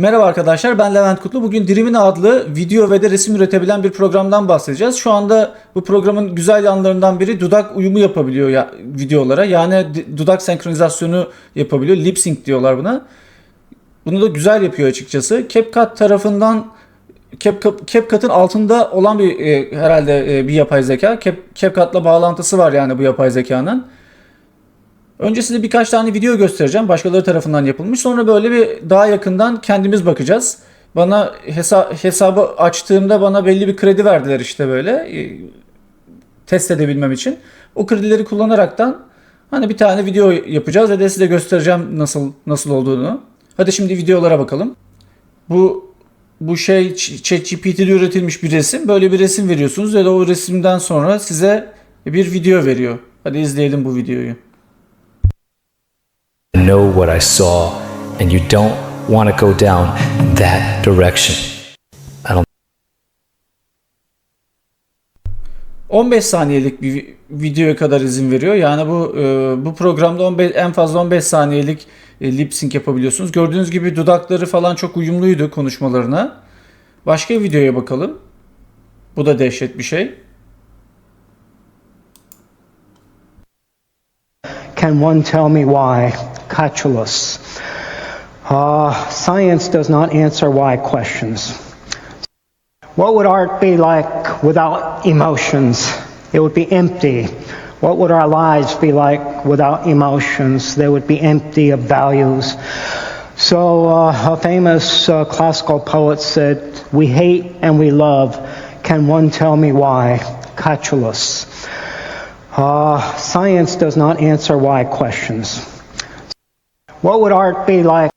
Merhaba arkadaşlar ben Levent Kutlu. Bugün Dreamin adlı video ve de resim üretebilen bir programdan bahsedeceğiz. Şu anda bu programın güzel yanlarından biri dudak uyumu yapabiliyor ya, videolara. Yani dudak senkronizasyonu yapabiliyor. Lip sync diyorlar buna. Bunu da güzel yapıyor açıkçası. CapCut tarafından CapCut, CapCut'ın altında olan bir e, herhalde e, bir yapay zeka. Cap, CapCut'la bağlantısı var yani bu yapay zekanın. Önce size birkaç tane video göstereceğim. Başkaları tarafından yapılmış. Sonra böyle bir daha yakından kendimiz bakacağız. Bana hesa- hesabı açtığımda bana belli bir kredi verdiler işte böyle. e, Test edebilmem için. O kredileri kullanaraktan hani bir tane video yapacağız ve de size göstereceğim nasıl nasıl olduğunu. Hadi şimdi videolara bakalım. Bu bu şey Ch- ChatGPT'de üretilmiş bir resim. Böyle bir resim veriyorsunuz ve de o resimden sonra size bir video veriyor. Hadi izleyelim bu videoyu. Know what I saw, and you don't want to go down that direction. I don't 15 saniyelik bir vi- videoya kadar izin veriyor. Yani bu e, bu programda 15 en fazla 15 saniyelik e, lip sync yapabiliyorsunuz. Gördüğünüz gibi dudakları falan çok uyumluydu konuşmalarına. Başka bir videoya bakalım. Bu da dehşet bir şey. Can one tell me why? Catullus. Uh, science does not answer why questions. What would art be like without emotions? It would be empty. What would our lives be like without emotions? They would be empty of values. So, uh, a famous uh, classical poet said, We hate and we love. Can one tell me why? Catullus. Uh, science does not answer why questions. What would art be like?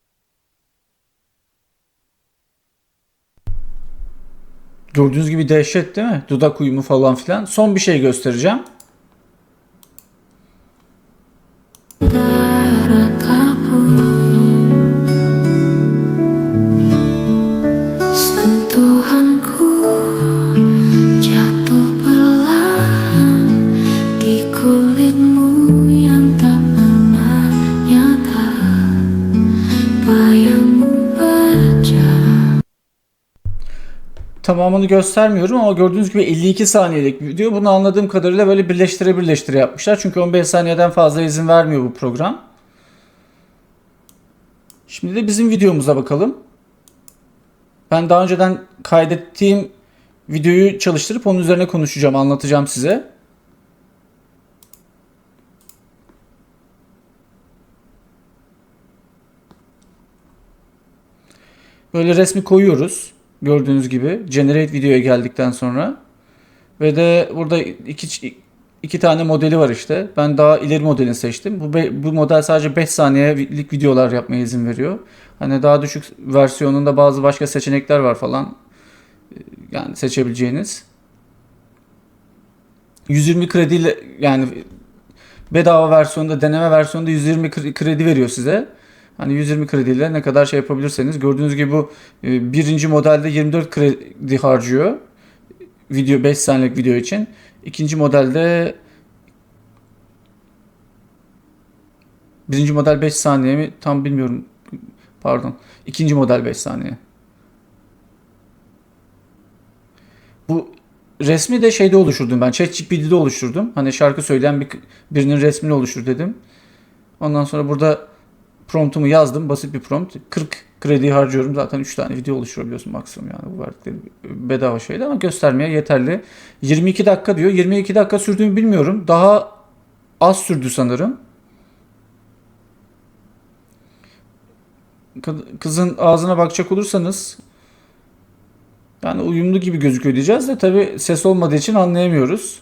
Gördüğünüz gibi dehşet değil mi? Dudak uyumu falan filan. Son bir şey göstereceğim. Tamamını göstermiyorum ama gördüğünüz gibi 52 saniyelik bir video. Bunu anladığım kadarıyla böyle birleştire birleştire yapmışlar. Çünkü 15 saniyeden fazla izin vermiyor bu program. Şimdi de bizim videomuza bakalım. Ben daha önceden kaydettiğim videoyu çalıştırıp onun üzerine konuşacağım, anlatacağım size. Böyle resmi koyuyoruz. Gördüğünüz gibi generate videoya geldikten sonra ve de burada iki iki tane modeli var işte. Ben daha ileri modelini seçtim. Bu bu model sadece 5 saniyelik videolar yapmaya izin veriyor. Hani daha düşük versiyonunda bazı başka seçenekler var falan. Ee, Yani seçebileceğiniz. 120 krediyle yani bedava versiyonda deneme versiyonda 120 kre- kredi veriyor size. Hani 120 krediyle ne kadar şey yapabilirseniz. Gördüğünüz gibi bu e, birinci modelde 24 kredi harcıyor. Video 5 saniyelik video için. İkinci modelde birinci model 5 saniye mi? Tam bilmiyorum. Pardon. İkinci model 5 saniye. Bu resmi de şeyde oluşturdum ben. ChatGPT'de oluşturdum. Hani şarkı söyleyen bir, birinin resmini oluştur dedim. Ondan sonra burada promptumu yazdım. Basit bir prompt. 40 kredi harcıyorum. Zaten 3 tane video oluşturabiliyorsun maksimum yani. Bu verdikleri bedava şeyler ama göstermeye yeterli. 22 dakika diyor. 22 dakika sürdüğümü bilmiyorum. Daha az sürdü sanırım. Kı- Kızın ağzına bakacak olursanız yani uyumlu gibi gözüküyor diyeceğiz de tabi ses olmadığı için anlayamıyoruz.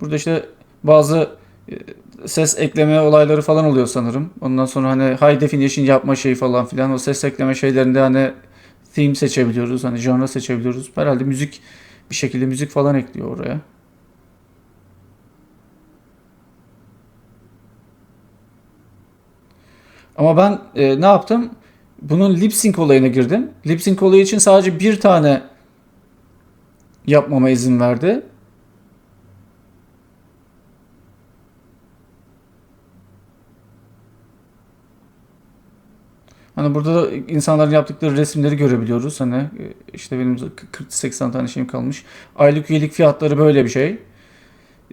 Burada işte bazı e, ses ekleme olayları falan oluyor sanırım. Ondan sonra hani high definition yapma şeyi falan filan o ses ekleme şeylerinde hani theme seçebiliyoruz. Hani genre seçebiliyoruz. Herhalde müzik bir şekilde müzik falan ekliyor oraya. Ama ben e, ne yaptım? Bunun lip sync olayına girdim. Lip sync olayı için sadece bir tane yapmama izin verdi. Hani burada da insanların yaptıkları resimleri görebiliyoruz. Hani e, işte benim 40-80 tane şeyim kalmış. Aylık üyelik fiyatları böyle bir şey.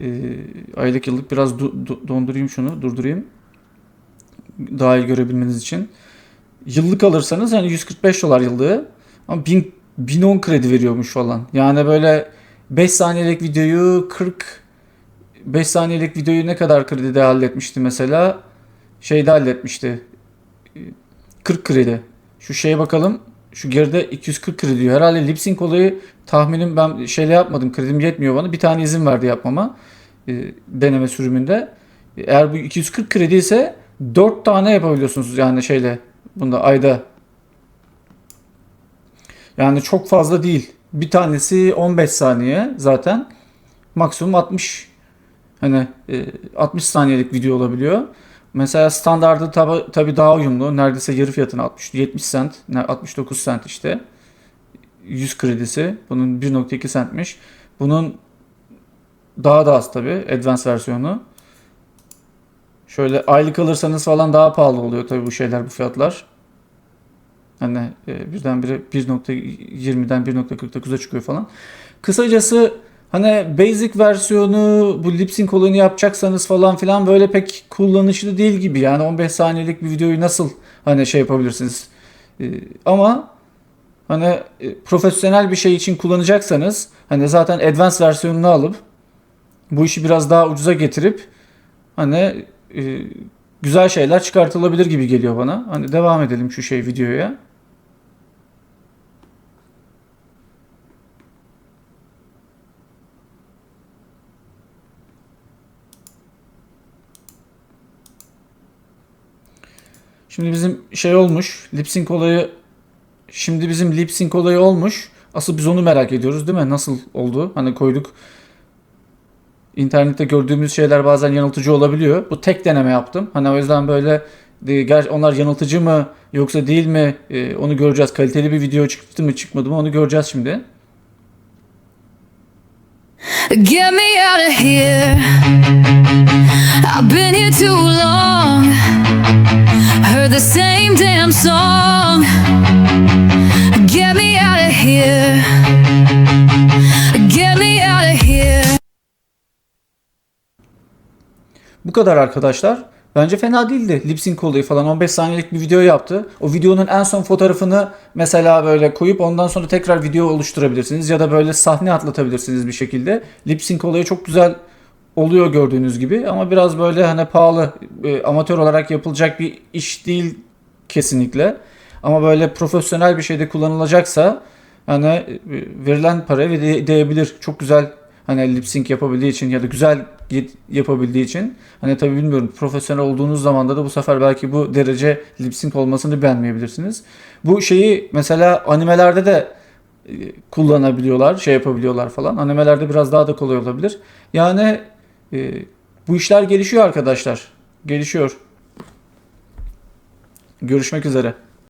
Ee, aylık yıllık biraz du- du- dondurayım şunu, durdurayım. Daha iyi görebilmeniz için. Yıllık alırsanız hani 145 dolar yıllığı ama 1000 1010 kredi veriyormuş falan. Yani böyle 5 saniyelik videoyu 40 5 saniyelik videoyu ne kadar kredide halletmişti mesela? Şeyde halletmişti. 40 kredi. Şu şeye bakalım. Şu geride 240 kredi diyor. Herhalde lip sync olayı tahminim ben şeyle yapmadım. Kredim yetmiyor bana. Bir tane izin verdi yapmama. e, deneme sürümünde. Eğer bu 240 kredi ise 4 tane yapabiliyorsunuz yani şeyle. Bunda ayda. Yani çok fazla değil. Bir tanesi 15 saniye zaten. Maksimum 60 hani e, 60 saniyelik video olabiliyor. Mesela standardı tabi, tabi daha uyumlu. Neredeyse yarı fiyatına 60 70 cent, ne- 69 cent işte. 100 kredisi. Bunun 1.2 centmiş. Bunun daha da az tabi advanced versiyonu. Şöyle aylık alırsanız falan daha pahalı oluyor tabi bu şeyler bu fiyatlar. Hani e, birdenbire 1.20'den 1.49'a çıkıyor falan. Kısacası hani basic versiyonu bu lip sync yapacaksanız falan filan böyle pek kullanışlı değil gibi. Yani 15 saniyelik bir videoyu nasıl hani şey yapabilirsiniz. E, ama hani e, profesyonel bir şey için kullanacaksanız hani zaten advanced versiyonunu alıp bu işi biraz daha ucuza getirip hani e, güzel şeyler çıkartılabilir gibi geliyor bana. Hani devam edelim şu şey videoya. Şimdi bizim şey olmuş. Lip sync olayı şimdi bizim lip sync olayı olmuş. Asıl biz onu merak ediyoruz değil mi? Nasıl oldu? Hani koyduk. İnternette gördüğümüz şeyler bazen yanıltıcı olabiliyor. Bu tek deneme yaptım. Hani o yüzden böyle onlar yanıltıcı mı yoksa değil mi e, onu göreceğiz. Kaliteli bir video çıktı mı çıkmadı mı onu göreceğiz şimdi. Get me out of here. I've been here too long. The same damn song. Get me out of here. Get me out of here. Bu kadar arkadaşlar. Bence fena değildi. Lip sync olayı falan 15 saniyelik bir video yaptı. O videonun en son fotoğrafını mesela böyle koyup ondan sonra tekrar video oluşturabilirsiniz ya da böyle sahne atlatabilirsiniz bir şekilde. Lip sync olayı çok güzel oluyor gördüğünüz gibi ama biraz böyle hani pahalı e, amatör olarak yapılacak bir iş değil kesinlikle. Ama böyle profesyonel bir şeyde kullanılacaksa hani e, verilen para ve de- değebilir. Çok güzel hani lip sync yapabildiği için ya da güzel yapabildiği için hani tabii bilmiyorum profesyonel olduğunuz zaman da bu sefer belki bu derece lip sync olmasını beğenmeyebilirsiniz. Bu şeyi mesela animelerde de e, kullanabiliyorlar, şey yapabiliyorlar falan. Animelerde biraz daha da kolay olabilir. Yani e, bu işler gelişiyor arkadaşlar. Gelişiyor. Görüşmek üzere.